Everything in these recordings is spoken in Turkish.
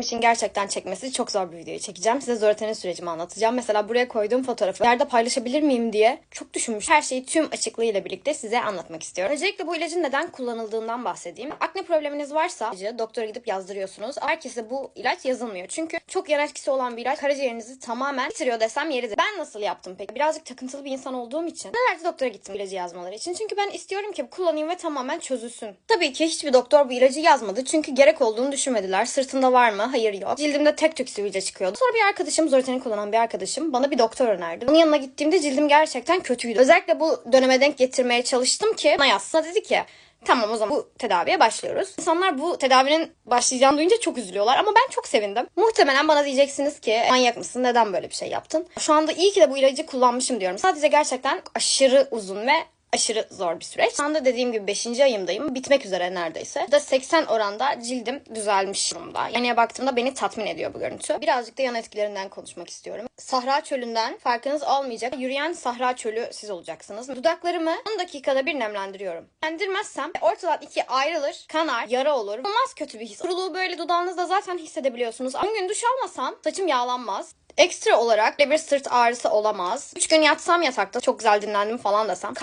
için gerçekten çekmesi çok zor bir videoyu çekeceğim. Size Zoraten'in sürecimi anlatacağım. Mesela buraya koyduğum fotoğrafı yerde paylaşabilir miyim diye çok düşünmüş. Her şeyi tüm açıklığıyla birlikte size anlatmak istiyorum. Öncelikle bu ilacın neden kullanıldığından bahsedeyim. Akne probleminiz varsa doktora gidip yazdırıyorsunuz. Herkese bu ilaç yazılmıyor. Çünkü çok yan etkisi olan bir ilaç karaciğerinizi tamamen bitiriyor desem yeridir. Ben nasıl yaptım peki? Birazcık takıntılı bir insan olduğum için. Nelerce doktora gittim ilacı yazmaları için. Çünkü ben istiyorum ki kullanayım ve tamamen çözülsün. Tabii ki hiçbir doktor bu ilacı yazmadı. Çünkü gerek olduğunu düşünmediler. Sırtında var mı? Hayır yok. Cildimde tek tük sivilce çıkıyordu. Sonra bir arkadaşım, Zoritani kullanan bir arkadaşım bana bir doktor önerdi. Onun yanına gittiğimde cildim gerçekten kötüydü. Özellikle bu döneme denk getirmeye çalıştım ki bana yazsın. Dedi ki Tamam o zaman bu tedaviye başlıyoruz. İnsanlar bu tedavinin başlayacağını duyunca çok üzülüyorlar ama ben çok sevindim. Muhtemelen bana diyeceksiniz ki manyak mısın neden böyle bir şey yaptın? Şu anda iyi ki de bu ilacı kullanmışım diyorum. Sadece gerçekten aşırı uzun ve aşırı zor bir süreç. Şu anda dediğim gibi 5. ayımdayım. Bitmek üzere neredeyse. Da 80 oranda cildim düzelmiş durumda. Yani baktığımda beni tatmin ediyor bu görüntü. Birazcık da yan etkilerinden konuşmak istiyorum. Sahra çölünden farkınız olmayacak. Yürüyen sahra çölü siz olacaksınız. Dudaklarımı 10 dakikada bir nemlendiriyorum. Nemlendirmezsem ortadan ikiye ayrılır, kanar, yara olur. Olmaz kötü bir his. Kuruluğu böyle dudağınızda zaten hissedebiliyorsunuz. 10 gün duş almasam saçım yağlanmaz. Ekstra olarak bir sırt ağrısı olamaz. 3 gün yatsam yatakta çok güzel dinlendim falan desem.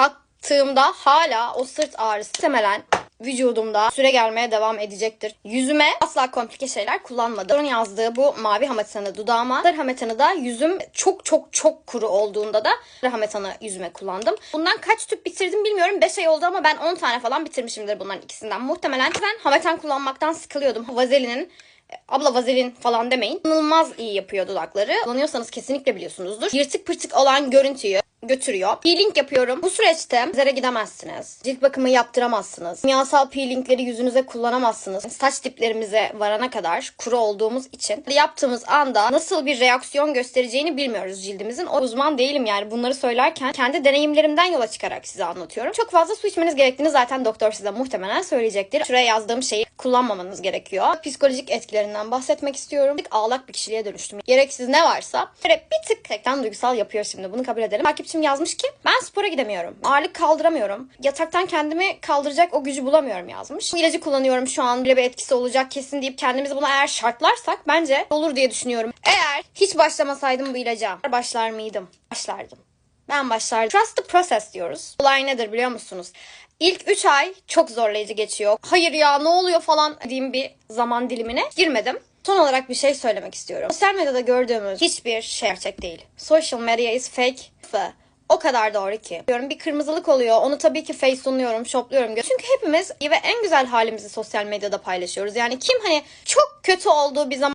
Kalktığımda hala o sırt ağrısı muhtemelen vücudumda süre gelmeye devam edecektir. Yüzüme asla komplike şeyler kullanmadım. Onun yazdığı bu mavi hametanı dudağıma, sarı hametanı da yüzüm çok çok çok kuru olduğunda da sarı hametanı yüzüme kullandım. Bundan kaç tüp bitirdim bilmiyorum. 5 ay oldu ama ben 10 tane falan bitirmişimdir bunların ikisinden. Muhtemelen ben hametan kullanmaktan sıkılıyordum. Vazelinin abla vazelin falan demeyin. İnanılmaz iyi yapıyor dudakları. Kullanıyorsanız kesinlikle biliyorsunuzdur. Yırtık pırtık olan görüntüyü götürüyor. Peeling yapıyorum. Bu süreçte zere gidemezsiniz. Cilt bakımı yaptıramazsınız. Kimyasal peelingleri yüzünüze kullanamazsınız. Saç diplerimize varana kadar kuru olduğumuz için yaptığımız anda nasıl bir reaksiyon göstereceğini bilmiyoruz cildimizin. O uzman değilim yani bunları söylerken kendi deneyimlerimden yola çıkarak size anlatıyorum. Çok fazla su içmeniz gerektiğini zaten doktor size muhtemelen söyleyecektir. Şuraya yazdığım şeyi kullanmamanız gerekiyor. Psikolojik etkilerinden bahsetmek istiyorum. Ağlak bir kişiliğe dönüştüm. Gereksiz ne varsa böyle bir tık tekten duygusal yapıyor şimdi. Bunu kabul edelim. Takipçim yazmış ki ben spora gidemiyorum. Ağırlık kaldıramıyorum. Yataktan kendimi kaldıracak o gücü bulamıyorum yazmış. Bu ilacı kullanıyorum şu an. Böyle bir etkisi olacak kesin deyip kendimizi buna eğer şartlarsak bence olur diye düşünüyorum. Eğer hiç başlamasaydım bu ilaca başlar mıydım? Başlardım. Ben başlardım. Trust the process diyoruz. Olay nedir biliyor musunuz? İlk 3 ay çok zorlayıcı geçiyor. Hayır ya ne oluyor falan diyeyim bir zaman dilimine girmedim. Son olarak bir şey söylemek istiyorum. Sosyal medyada gördüğümüz hiçbir şey gerçek değil. Social media is fake. O kadar doğru ki. Diyorum bir kırmızılık oluyor. Onu tabii ki face'unluyorum, shopluyorum. Çünkü hepimiz ve en güzel halimizi sosyal medyada paylaşıyoruz. Yani kim hani çok kötü olduğu bir zaman